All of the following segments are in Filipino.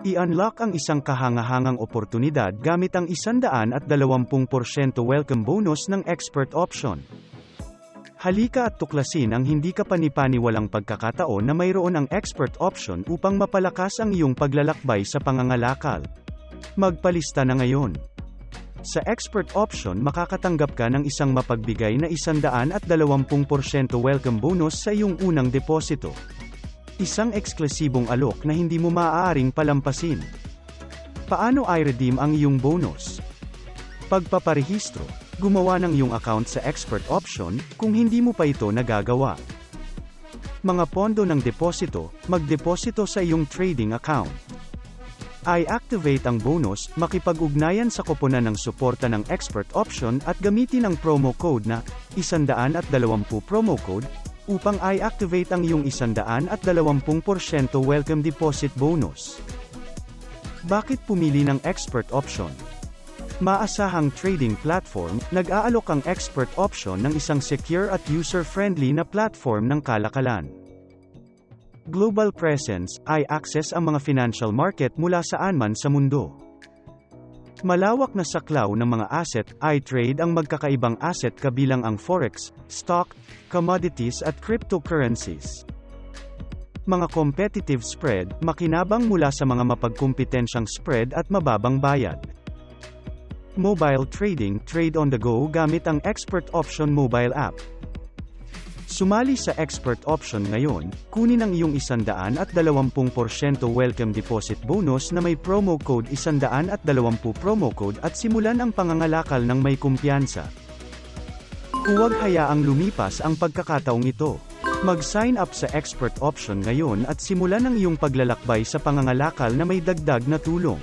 I-unlock ang isang kahangahangang oportunidad gamit ang 120% welcome bonus ng expert option. Halika at tuklasin ang hindi ka panipaniwalang pagkakataon na mayroon ang expert option upang mapalakas ang iyong paglalakbay sa pangangalakal. Magpalista na ngayon. Sa expert option makakatanggap ka ng isang mapagbigay na 120% welcome bonus sa iyong unang deposito. Isang eksklusibong alok na hindi mo maaaring palampasin. Paano i-redeem ang iyong bonus? Pagpaparehistro, gumawa ng iyong account sa expert option kung hindi mo pa ito nagagawa. Mga pondo ng deposito, magdeposito sa iyong trading account. I-activate ang bonus, makipag-ugnayan sa koponan ng suporta ng expert option at gamitin ang promo code na 120 promo code upang i-activate ang iyong 120% welcome deposit bonus. Bakit pumili ng expert option? Maasahang trading platform, nag-aalok ang expert option ng isang secure at user-friendly na platform ng kalakalan. Global presence, i-access ang mga financial market mula saan man sa mundo. Malawak na saklaw ng mga asset, i-trade ang magkakaibang asset kabilang ang forex, stock, commodities at cryptocurrencies. Mga competitive spread, makinabang mula sa mga mapagkumpetensyang spread at mababang bayad. Mobile trading, trade on the go gamit ang Expert Option mobile app. Sumali sa Expert Option ngayon, kunin ang iyong 120% welcome deposit bonus na may promo code 120 promo code at simulan ang pangangalakal ng may kumpiyansa. Huwag hayaang lumipas ang pagkakataong ito. Mag-sign up sa Expert Option ngayon at simulan ang iyong paglalakbay sa pangangalakal na may dagdag na tulong.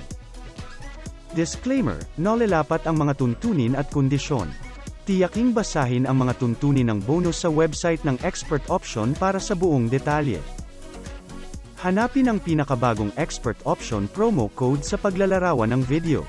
Disclaimer, nalalapat ang mga tuntunin at kondisyon. Tiyaking basahin ang mga tuntunin ng bonus sa website ng Expert Option para sa buong detalye. Hanapin ang pinakabagong Expert Option promo code sa paglalarawan ng video.